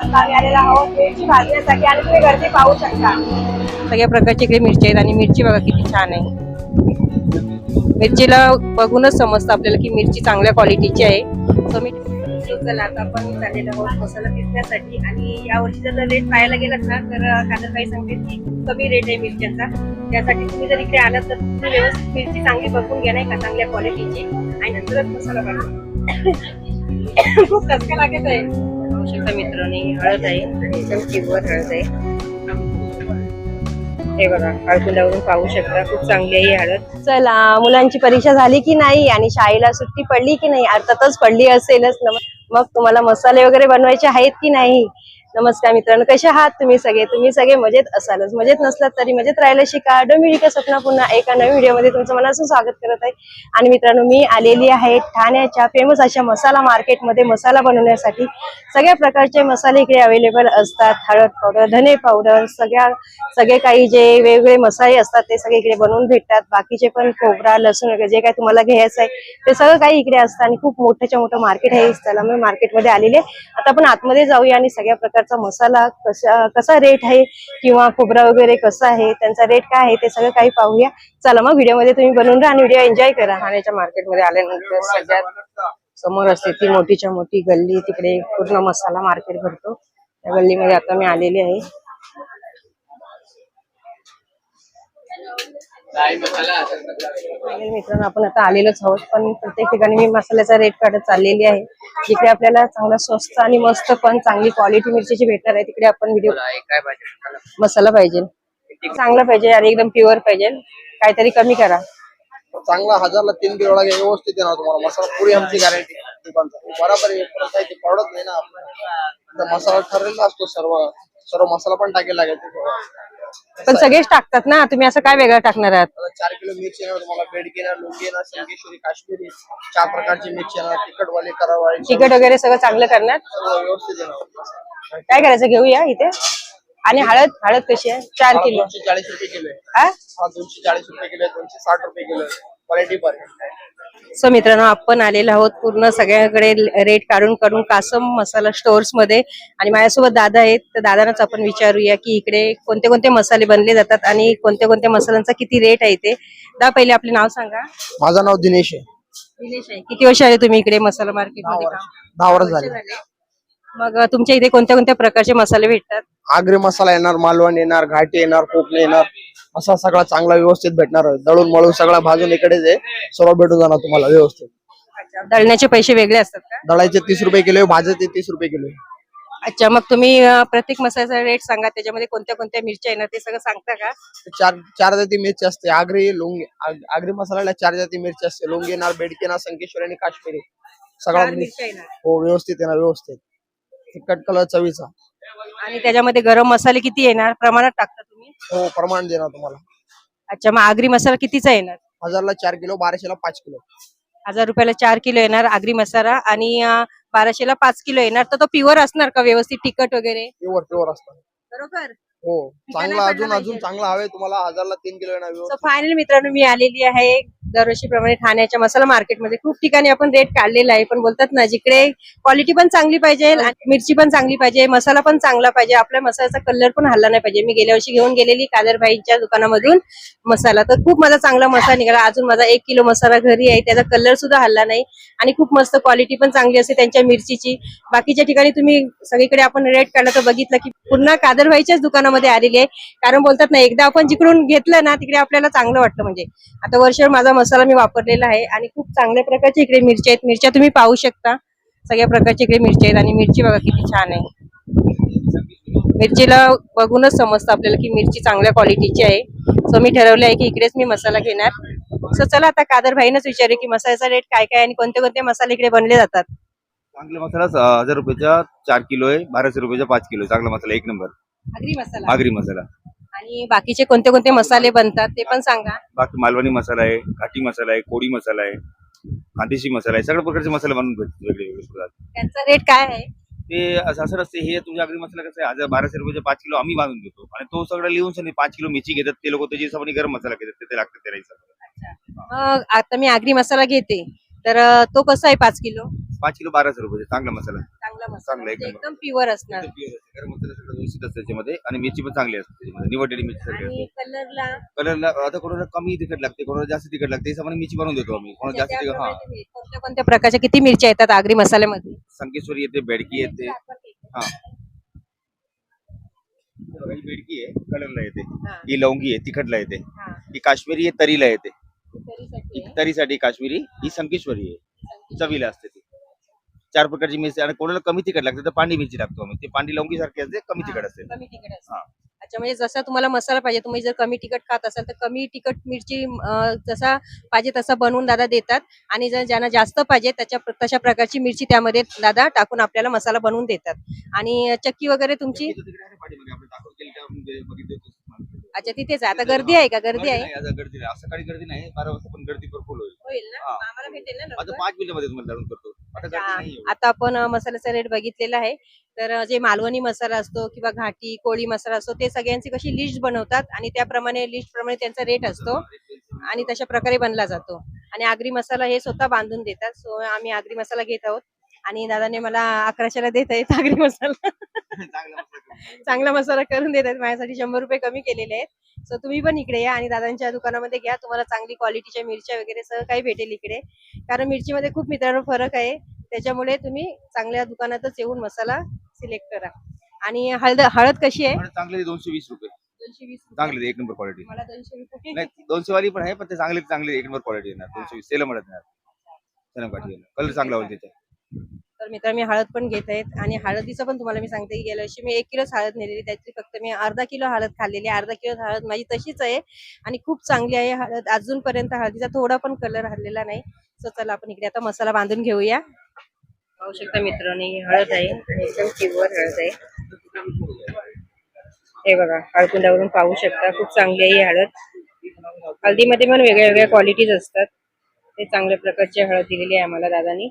आम्ही आलेला आहोत मिरची भाजण्यासाठी आणि तुम्ही गर्दी पाहू शकता. सगळ्या प्रकारची इकडे मिरची आहेत आणि मिरची बघा किती छान आहे. मिरचीला बघूनच समजतं आपल्याला की मिरची चांगल्या क्वालिटीची आहे. So मी चला आता आपण चाललेलो आहोत मसाला पिसण्यासाठी. आणि या वर्षीचा जर रेट पाहायला गेलात ना तर कादरबाई सांगते की खूप कमी रेट आहे मिरच्यांचा. त्यासाठी तुम्ही जर इकडे आलात तर तुम्ही व्यवस्थित मिरची चांगली बघून घ्या नाही का चांगल्या क्वालिटीची आणि नंतरच मसाला बनवा. खूप कसका लागत आहे पाहू शकता मित्रांनी हळद आहे एकदम किरवट हळद आहे. हे बघा हळकुंडावरून पाहू शकता खूप चांगली आहे हळद. चला मुलांची परीक्षा झाली की नाही आणि शाळेला सुट्टी पडली की नाही? अर्थातच पडली असेलच. ना मग तुम्हाला मसाले वगैरे बनवायचे आहेत की नाही? नमस्कार मित्रांनो कसे आहात तुम्ही सगळे? तुम्ही सगळे मजेत असालच. मजेत नसलात तरी मजेत राहायला शिका. डोमिडिका स्वप्न पुन्हा एका नवीन व्हिडिओमध्ये तुमचं मनासून स्वागत करत आहे. आणि मित्रांनो मी आलेली आहे ठाण्याच्या फेमस अशा मसाला मार्केटमध्ये मसाला बनवण्यासाठी. सगळ्या प्रकारचे मसाले इकडे अवेलेबल असतात. हळद पावडर धने पावडर सगळ्या सगळे काही जे वेगवेगळे मसाले असतात ते सगळे इकडे बनवून भेटतात. बाकीचे पण खोबरा लसूण वगैरे जे काही तुम्हाला घ्यायचं आहे ते सगळं काही इकडे असतं. आणि खूप मोठ्याच्या मोठं मार्केट आहे. त्याला मी मार्केटमध्ये आलेले आता आपण आतमध्ये जाऊया आणि सगळ्या प्रकार प्रकारचा मसाला कसा कसा रेट आहे किंवा खोबरा वगैरे कसा आहे त्यांचा रेट काय आहे ते सगळं काही पाहूया. चला मग व्हिडिओमध्ये तुम्ही बनवून राहा आणि व्हिडिओ एन्जॉय करा. ठाण्याच्या मार्केटमध्ये आल्यानंतर सगळ्यात समोर असते ती मोठीच्या मोठी गल्ली तिकडे पूर्ण मसाला मार्केट भरतो. त्या गल्लीमध्ये आता मी आलेली आहे. मित्रांनो आपण आता आलेलोच आहोत पण प्रत्येक ठिकाणी मी मसाल्याचा रेट काढत चाललेली आहे. जिकडे आपल्याला चांगला स्वस्त आणि मस्त पण चांगली क्वालिटी मिरचीची भेटणार आहे तिकडे आपण व्हिडिओ मसाला? पाहिजे. चांगला पाहिजे आणि एकदम प्युअर पाहिजे. काहीतरी कमी करा. चांगला हजारला तीन किलो व्यवस्थित येणार तुम्हाला. मसाला पुरी आमची गॅरंटी बरोबर आहे नाही ना. मसाला ठरलेला असतो सर्व सर्व मसाला पण टाकेल लागेल. पण सगळेच टाकतात ना? तुम्ही असं काय वेगळं टाकणार आहात? चार किलो मिरची येणार तुम्हाला बेडगी येणार लुंगी येणार काश्मीरी चार प्रकारची मिरची येणार तिखटवाली करावाली तिखट वगैरे सगळं चांगलं करणार? सर्व व्यवस्थित येणार. काय करायचं? घेऊया इथे. आणि हळद? हळद कशी आहे? चार किलो. दोनशे चाळीस रुपये किलो आहे. हा हा दोनशे चाळीस रुपये किलो आहे दोनशे साठ रुपये किलो आहे. क्वालिटी पण. सो मित्रांनो आपण आलेलो आहोत पूर्ण सगळ्याकडे रेट काढून काढून कासम मसाला स्टोअर्समध्ये. आणि माझ्यासोबत दादा आहेत. तर दादांनाच आपण विचारूया की इकडे कोणते कोणते मसाले बनले जातात आणि कोणत्या कोणत्या मसाल्यांचा किती रेट आहे ते दा पहिले आपले नाव सांगा. माझं नाव दिनेश आहे. निलेश आहे. किती वर्ष आले तुम्ही इकडे मसाला मार्केटमध्ये काम? दहा वर्ष झाले. मग तुमच्या इथे कोणत्या कोणत्या प्रकारचे मसाले भेटतात? आगरी मसाला येणार मालवण येणार घाटी येणार कोकणी येणार. असा सगळा चांगला व्यवस्थित भेटणार. आहे. दळून मळून सगळा भाजून इकडेच आहे सर्व भेटून जाणार तुम्हाला व्यवस्थित. दळण्याचे पैसे वेगळे असतात का? दळायचे तीस रुपये किलो भाजायचे तीस रुपये किलो. अच्छा मग तुम्ही अ, प्रत्येक मसाल्याचा रेट सांगा त्याच्यामध्ये कोणत्या कोणत्या मिरच्या येणार ते सगळं सांगता का? चार चार जाती मिरची असते. आगरी लुंगी आग- आगरी मसाल्याला चार जाती मिरची असते. लुंगी येणार बेडकी येणार संकेश्वरी आणि काश्मीरी. सगळा चार मिक्स मिरच्या येणार. हो व्यवस्थित येणार व्यवस्थित. तिखट कलर चवीचा आणि त्याच्यामध्ये गरम मसाले किती येणार? प्रमाणात टाकता तुम्ही? हो प्रमाण देणार तुम्हाला. अच्छा मग आगरी मसाला कितीचा येणार? हजारला चार किलो बाराशेला पाच किलो. हजार रुपयाला चार किलो येणार आगरी मसाला आणि अं, बाराशेला पाच किलो येणार. तर तो प्युअर असणार का व्यवस्थित तिखट वगैरे? प्युअर प्युअर असतात बरोबर. हो चांगला अजून पाहिजे. अजून चांगला हवे तुम्हाला. हजारला तीन किलो येणार व्यवस्थित. फायनल मित्रांनो मी आलेली आहे. दरवर्षीप्रमाणे ठाण्याच्या मसाला मार्केटमध्ये खूप ठिकाणी आपण रेट काढलेला आहे. पण बोलतात ना जिकडे क्वालिटी पण चांगली पाहिजे आणि मिरची पण चांगली पाहिजे मसाला पण चांगला पाहिजे आपल्या मसाल्याचा कलर पण हल्ला नाही पाहिजे. मी गेल्या वर्षी घेऊन गेलेली कादर भाईच्या दुकानामधून मसाला. तर खूप माझा चांगला मसाला निघाला. अजून माझा एक किलो मसाला घरी आहे. त्याचा कलर सुद्धा हल्ला नाही. आणि खूप मस्त क्वालिटी पण चांगली असते त्यांच्या मिरचीची. बाकीच्या ठिकाणी तुम्ही सगळीकडे आपण रेट काढला तर बघितलं की पुन्हा कादरभाईच्याच दुकानामध्ये आलेली आहे. कारण बोलतात ना एकदा आपण जिकडून घेतलं ना तिकडे आपल्याला चांगलं वाटतं म्हणजे. आता वर्षभर माझा मसाला मी वापरलेला आहे आणि खूप चांगल्या प्रकारच्या इकडे मिरच्या आहेत. मिरच्या तुम्ही पाहू शकता. सगळ्या प्रकारच्या इकडे मिरच्या आहेत आणि मिरची बघा किती छान आहे. मिरचीला बघूनच समजतं आपल्याला की मिरची चांगल्या क्वालिटीची आहे. सो मी ठरवलं आहे की इकडेच मी मसाला घेणार. सो चला आता कादर भाईनच विचारू की मसाल्याचा रेट काय काय आणि कोणते कोणते मसाले इकडे बनले जातात. चांगला मसाला हजार रुपयाचा चार किलो आहे. बाराशे रुपयाचा पाच किलो. चांगला मसाला एक नंबर. आगरी मसाला. आगरी मसाला. आणि बाकीचे कोणते कोणते मसाले बनतात ते पण सांगा. बाकी मालवणी मसाला आहे घाटी मसाला आहे कोडी मसाला आहे खांदेशी मसाला आहे सगळ्या प्रकारचे मसाले बनवून भेटतात वेगळे वेगळे पदार्थ त्यांचा रेट काय आहे? ते असं असं असते हे तुमच्या आगरी मसाला कसं आहे? हजार बाराशे रुपयाचे पाच किलो आम्ही बांधून देतो. आणि तो सगळं लिहून सांगते पाच किलो मिरची घेतात. ते लोक त्याच्या हिशोबाने गरम मसाला घेतात. ते लागतात त्या हिशोबाने. मग आता मी आगरी मसाला घेते. तर अं, तो कसा आहे पाच किलो? पाच किलो बाराशे रुपयाचे चांगला मसाला. चांगला मसाला चांगला म्हणजे एकदम. एकदम प्युअर असणार. एकदम pure असते. गरम मसाला सगळं व्यवस्थित असतं त्याच्यामध्ये. आणि मिरची पण चांगली असते त्याच्यामध्ये. निवडलेली मिरची सगळी आणि असते. कलरला कलरला आता कोणाला कमी तिखट लागते कोणाला जास्त तिखट लागते त्याच्याप्रमाणे मिरची बनवून देतो आम्ही. कोणाला जास्त तिखट हा. कोणत्या कोणत्या प्रकारच्या किती मिरच्या येतात आगरी मसाल्यामध्ये? संकेश्वरी येते बेडकी येते. हा. ही बेडकी आहे कलरला येते. हा. ही लवंगी आहे तिखटला येते. हा. ही काश्मीरी आहे तरीला येते. तरीसाठी ही तरीसाठी काश्मीरी ही संकेश्वरी आहे. चवीला असते चार प्रकारची मिरची आणि कोणाला कमी तिखट लागते तर पांडी मिरची टाकतो आम्ही. ते पांडी लवंगी सारखी असते कमी तिखट असते. कमी तिखट असते. हा. अच्छा म्हणजे जसा तुम्हाला मसाला पाहिजे तुम्ही जर कमी तिखट खात असाल तर कमी तिखट मिरची अं, जसा पाहिजे तसा बनवून दादा देतात. आणि जर ज्यांना जास्त पाहिजे त्याच्या तशा प्रकारची मिरची त्यामध्ये दादा टाकून आपल्याला मसाला बनवून देतात. आणि चक्की वगैरे तुमची? आपण टाकून केली. अच्छा तिथेच आहे. आता गर्दी आहे का? गर्दी आहे? नाही, आता गर्दी नाही. सकाळी गर्दी नाही बारा वाजता पण गर्दी भरपूर होईल. होईल ना? हा. आम्हाला भेटेल ना आता लवकर? पाच मिनिटामध्ये तुम्हाला करतो. आता आपण मसाल्याचा रेट बघितलेला आहे. तर जे मालवणी मसाला असतो किंवा घाटी कोळी मसाला असतो ते सगळ्यांची कशी लिस्ट बनवतात आणि त्याप्रमाणे लिस्ट प्रमाणे त्यांचा रेट असतो आणि तशा प्रकारे बनला जातो. आणि आगरी मसाला हे स्वतः बांधून देतात. सो आम्ही आगरी मसाला घेत आहोत. आणि दादाने मला अकराशेला देत आहेत आगरी मसाला. चांगला मसाला करून. देत आहेत. माझ्यासाठी शंभर रुपये कमी केलेले आहेत. सो तुम्ही पण इकडे या आणि दादांच्या दुकानामध्ये घ्या. तुम्हाला चांगली क्वालिटीच्या मिरच्या वगैरे सगळं काही भेटेल इकडे. कारण मिरचीमध्ये खूप मित्रांनो फरक आहे. त्याच्यामुळे तुम्ही चांगल्या दुकानातच येऊन मसाला सिलेक्ट करा. आणि हळद हळद कशी आहे? चांगले दोनशे वीस रुपये. दोनशे वीस. चांगले एक नंबर क्वालिटी मला दोनशे रुपये दोनशे वाली पण आहे पण ते चांगले चांगले एक नंबर क्वालिटी येणार. दोनशे वीस. नाही काठी कलर चांगला होईल त्याचा. तर मित्र मी हळद पण घेत आहेत आणि हळदीचं पण तुम्हाला मी सांगते की गेल्या वर्षी मी एक किलोच हळद नेलेली त्याची फक्त मी अर्धा किलो हळद खाल्लेली अर्धा किलो हळद माझी तशीच आहे आणि खूप चांगली आहे. हळद अजूनपर्यंत हळदीचा थोडा पण कलर हरलेला नाही. सो चला आपण इकडे आता मसाला बांधून घेऊया. पाहू शकता मित्रांनी हळद आहे. एकदम प्युअर हळद आहे. हे बघा हळकुंडावरून पाहू शकता खूप चांगली आहे ही हळद. हळदीमध्ये पण वेगळ्या वेगळ्या क्वालिटीज असतात. ते चांगल्या प्रकारची हळद दिलेली आहे आम्हाला दादानी.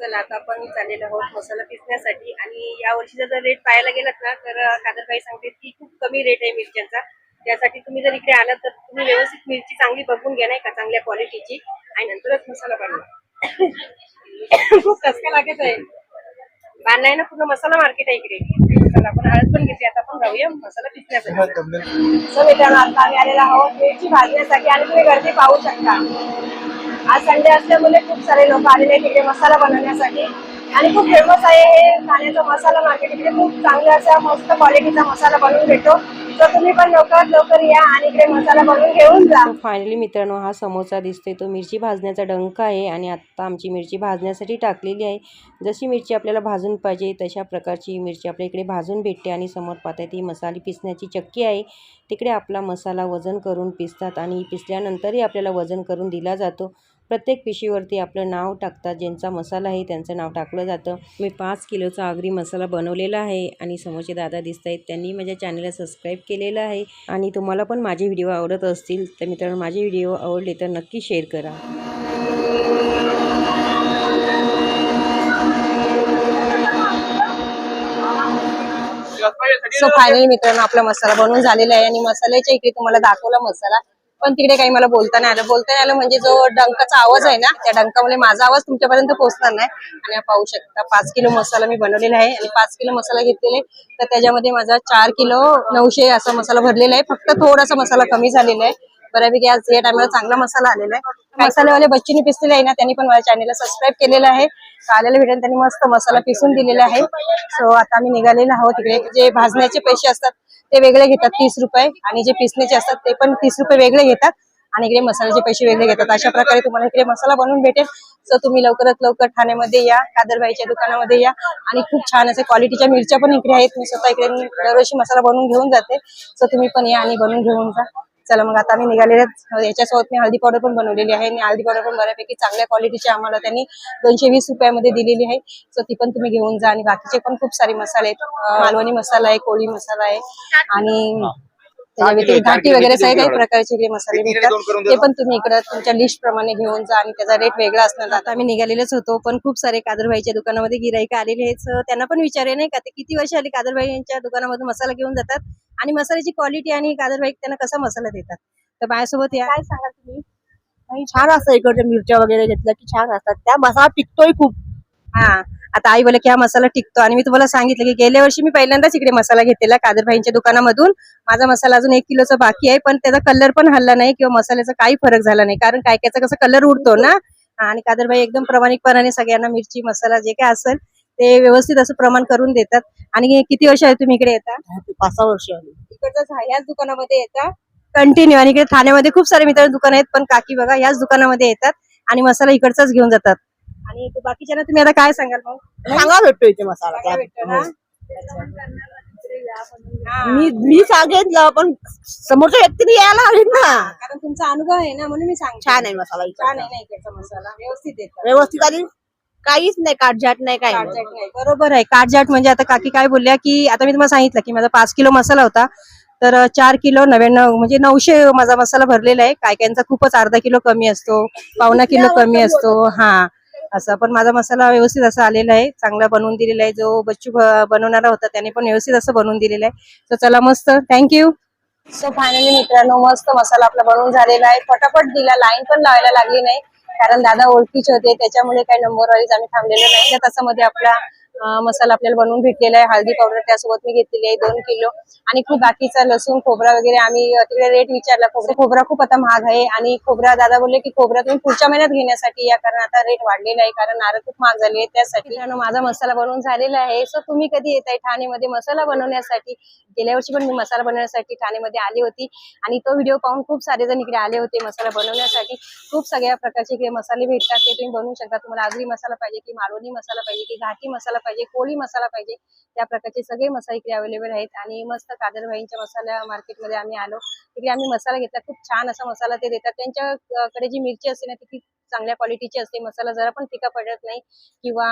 चला आता आपण चाललेलो आहोत मसाला पिसण्यासाठी. आणि या वर्षीचा जर रेट पाहायला गेलात ना तर कादरबाई सांगते की खूप कमी रेट आहे मिरच्यांचा. त्यासाठी तुम्ही जर इकडे आलात तर तुम्ही व्यवस्थित मिरची चांगली बघून घ्या नाही का चांगल्या क्वालिटीची आणि नंतरच मसाला बनवा. खूप कसका लागत आहे. बांधलाय ना पूर्ण मसाला मार्केट आहे इकडे. चला आपण हळद पण घेतली आता आपण जाऊया मसाला पिसण्यासाठी. सो मित्रांनो आता आम्ही आलेलो आहोत मिरची भाजण्यासाठी. आणि तुम्ही गर्दी पाहू शकता. आज संडे असल्यामुळे खूप सारे लोक आलेले आहेत मसाला बनवण्यासाठी. आणि खूप फेमस आहे हे ठाण्याचा मसाला मार्केट इकडे खूप चांगला असा मस्त क्वालिटीचा मसाला बनवून भेटतो. तर तुम्ही पण लवकरात लवकर या आणि इकडे मसाला बनवून घेऊन जा. फायनली मित्रांनो हा समोसा दिसतोय. तो मिरची भाजण्याचा डंक आहे आणि आता आमची मिरची भाजण्यासाठी टाकलेली आहे. जशी मिरची आपल्याला भाजून पाहिजे तशा प्रकारची मिरची आपल्या इकडे भाजून भेटते आणि समोर पाहताय ती मसाली पिसण्याची चक्की आहे. तिकडे आपला मसाला वजन करून पिसतात आणि पिसल्यानंतरही आपल्याला वजन करून दिला जातो. प्रत्येक पिशीवरती आपलं नाव टाकतात. ज्यांचा मसाला आहे त्यांचं नाव टाकलं जातं. मी पाच किलोचा आगरी मसाला बनवलेला आहे आणि समोरचे दादा दिसत आहेत त्यांनी माझ्या चॅनलला सबस्क्राईब केलेलं आहे. आणि तुम्हाला पण माझे व्हिडिओ आवडत असतील तर मित्रांनो माझे व्हिडिओ आवडले तर नक्की शेअर करा. सो फायनली मित्रांनो आपला मसाला बनवून झालेला आहे. आणि मसाल्याच्या इकडे तुम्हाला दाखवला मसाला. पण तिकडे काही मला बोलता नाही आलं. बोलता नाही आलं म्हणजे जो डंकाचा आवाज आहे ना त्या डंकामुळे माझा आवाज तुमच्यापर्यंत पोहोचणार नाही. आणि पाहू शकता पाच किलो मसाला मी बनवलेला आहे आणि पाच किलो मसाला घेतलेले तर त्याच्यामध्ये माझा चार किलो नऊशे असा मसाला भरलेला आहे. फक्त थोडासा मसाला कमी झालेला आहे. बऱ्यापैकी आज या टायमाला चांगला मसाला आलेला आहे. मसालेवाले बच्चीने पिसलेले आहे ना त्यांनी पण माझ्या चॅनलला सबस्क्राईब केलेलं आहे. आलेलं भेटेल त्यांनी मस्त मसाला पिसून दिलेला आहे. सो आता आम्ही निघालेलो आहोत इकडे. जे भाजण्याचे पैसे असतात ते वेगळे घेतात तीस रुपये. आणि जे पिसण्याचे असतात ते पण तीस रुपये वेगळे घेतात. आणि इकडे मसाल्याचे पैसे वेगळे घेतात. अशा प्रकारे तुम्हाला इकडे मसाला बनवून भेटेल. सो तुम्ही लवकरात लवकर ठाण्यामध्ये या कादरबाईच्या दुकानामध्ये या. आणि खूप छान असे क्वालिटीच्या मिरच्या पण इकडे आहेत. मी स्वतः इकडे दरवर्षी मसाला बनवून घेऊन जाते. सो तुम्ही पण या आणि बनवून घेऊन जा. चला मग आता आम्ही निघालेले हो, याच्यासोबत मी हळदी पावडर पण बनवलेली आहे. आणि हळदी पावडर पण बऱ्यापैकी चांगल्या क्वालिटीची आम्हाला त्यांनी दोनशे वीस रुपयामध्ये दिलेली आहे. सो ती पण तुम्ही घेऊन जा. आणि बाकीचे पण खूप सारे मसाले आहेत. मालवणी मसाला आहे कोळी मसाला आहे. आणि त्याच्या घाटी वगैरे सगळे काही प्रकारचे इकडे मसाले भेटतात ते पण तुम्ही इकडे तुमच्या लिस्ट प्रमाणे घेऊन जा आणि त्याचा रेट वेगळा असणार. आता आम्ही निघालेलेच होतो पण खूप सारे कादरबाईच्या दुकानामध्ये गिराईक आलेले आहेत. त्यांना पण विचारले नाही का? ते किती वर्ष आली कादरबाई यांच्या दुकानामधून मसाला घेऊन जातात आणि मसाल्याची क्वालिटी आणि कादरबाई त्यांना कसा मसाला देतात? तर माझ्यासोबत या. काय सांगाल तुम्ही? आणि छान असतं इकडच्या मिरच्या वगैरे घेतल्या की छान असतात. त्या मसाला टिकतोय खूप. हा. आता आई बोले की हा मसाला टिकतो. आणि मी तुम्हाला सांगितलं की गेल्या वर्षी मी पहिल्यांदाच इकडे मसाला घेतलेला कादरभाईंच्या दुकानामधून. माझा मसाला अजून एक किलोचा बाकी आहे पण त्याचा कलर पण हल्ला नाही किंवा मसाल्याचा काही फरक झाला नाही. कारण काय कायचा कसं कलर उडतो ना. आणि कादरभाई एकदम प्रामाणिकपणाने सगळ्यांना मिरची मसाला जे काय असेल ते व्यवस्थित असं प्रमाण करून देतात. आणि किती वर्ष आहे तुम्ही इकडे येता? पाच सहा वर्ष आली इकडचाच हा याच दुकानामध्ये येतात कंटिन्यू आणि इकडे ठाण्यामध्ये खूप सारे मित्र दुकान आहेत पण काकी बघा याच दुकानामध्ये येतात आणि मसाला इकडचाच घेऊन जातात. आणि ते बाकीच्यांना तुम्ही आता काय सांगाल मग? चांगला भेटतो इथे मसाला. चांगला भेटतो ना? मी मी सांगितलं पण समोरच्या व्यक्तीने यायला हवी ना. कारण तुमचा अनुभव आहे ना म्हणून मी सांगते. छान आहे मसाला. छान आहे ना इकडचा मसाला. व्यवस्थित येतात व्यवस्थित आणि काहीच नाही काटझाट नाही काही नाही. काटजाट नाही. बरोबर आहे. काटजाट म्हणजे आता काकी काय बोलल्या की आता मी तुम्हाला सांगितलं की माझा पाच किलो मसाला होता. तर चार किलो नव्याण्णव म्हणजे नऊशे माझा मसाला भरलेला आहे. काय कायांचा खूपच अर्धा किलो कमी असतो पावणा किलो कमी असतो. हा. असं. पण माझा मसाला व्यवस्थित असा आलेला आहे. चांगला बनवून दिलेला आहे. जो बच्चू बनवणारा होता त्याने पण व्यवस्थित असं बनवून दिलेलं आहे. तर चला मस्त. थँक्यू सो फायनली मित्रांनो मस्त मसाला आपला बनवून झालेला आहे. पटापट दिला. लाईन पण लावायला लागली नाही. कारण दादा ओळखीचे होते. त्याच्यामुळे काही नंबर वाईज आम्ही थांबलेलो नाही. तर तसं तासामध्ये आपला मसाला आपल्याला बनवून भेटलेला आहे. हळदी पावडर त्यासोबत मी घेतलेली आहे दोन किलो. आणि खूप बाकीचा लसूण खोबरा वगैरे आम्ही तिकडे रेट विचारला. खोबरा खोबरा खूप आता महाग आहे. आणि खोबरा दादा बोलले की खोबरा तुम्ही पुढच्या महिन्यात घेण्यासाठी या कारण आता रेट वाढलेला आहे कारण नारळ खूप महाग झाले आहे त्यासाठी माझा मसाला बनवून झालेला आहे. सो तुम्ही कधी येत आहे ठाणेमध्ये मसाला बनवण्यासाठी? गेल्या वर्षी पण मी मसाला बनवण्यासाठी ठाणेमध्ये आली होती. आणि तो व्हिडिओ पाहून खूप सारे जण इकडे आले होते मसाला बनवण्यासाठी. खूप सगळ्या प्रकारचे इकडे मसाले भेटतात. ते तुम्ही बनवू शकता. तुम्हाला आगरी मसाला पाहिजे की मालवणी मसाला पाहिजे की घाटी मसाला पाहिजे कोळी मसाला पाहिजे त्या प्रकारचे सगळे मसाले इकडे अवेलेबल आहेत. आणि मस्त कादरभाईंच्या मसाला मार्केटमध्ये आम्ही आलो. तिकडे आम्ही मसाला घेतला. खूप छान असा मसाला ते देतात. त्यांच्याकडे जी मिरची असते ना ती चांगल्या क्वालिटीची असते. मसाला जरा पण फिका पडत नाही. किंवा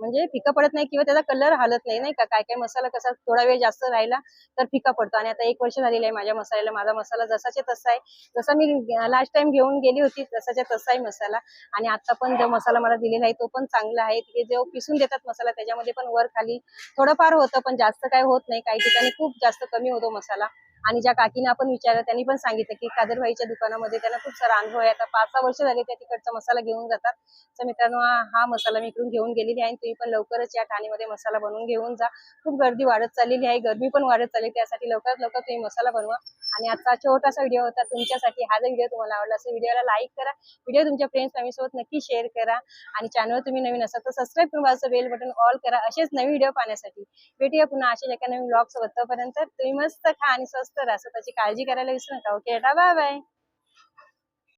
म्हणजे फिका पडत नाही किंवा त्याचा कलर हालत नाही नाही का? काय काय मसाला कसा थोडा वेळ जास्त राहिला तर फिका पडतो. आणि आता एक वर्ष झालेलं आहे माझ्या मसाल्याला. माझा मसाला जसाच्या तसा आहे. जसा मी लास्ट टाइम घेऊन गेली होती तसाच्या तसा आहे मसाला. आणि आता पण जो मसाला मला दिलेला आहे तो पण चांगला आहे. ते जो पिसून देतात मसाला त्याच्यामध्ये पण वर खाली थोडंफार होतं पण जास्त काय होत नाही. काही ठिकाणी खूप जास्त कमी होतो मसाला. आणि ज्या काकीने आपण विचारलं त्यांनी पण सांगितलं की कादरभाईच्या दुकानामध्ये त्यांना खूप सारा अनुभव आहे. आता पाच सहा वर्ष झाले त्या तिकडचा मसाला घेऊन जातात. तर मित्रांनो हा मसाला मी इकडून घेऊन गेलेली आहे आणि तुम्ही पण लवकरच या ठाणेमध्ये मसाला बनवून घेऊन जा. खूप गर्दी वाढत चाललेली आहे. गर्मी पण वाढत चालली त्यासाठी लवकरात लवकर तुम्ही मसाला बनवा. आणि आजचा छोटासा व्हिडिओ होता तुमच्यासाठी. हा जर व्हिडिओ तुम्हाला आवडला असेल व्हिडिओला लाईक करा. व्हिडिओ तुमच्या फ्रेंड्स फॅमिलीसोबत नक्की शेअर करा. आणि चॅनल तुम्ही नवीन असाल तर सबस्क्राईब करून माझं बेल बटन ऑल करा. असेच नवीन व्हिडिओ पाहण्यासाठी. भेटूया पुन्हा अशा एका नवीन ब्लॉग सोबत. तोपर्यंत तुम्ही मस्त खा आणि स्वस्त तर असं त्याची काळजी करायला विसरू नका. Okay bye bye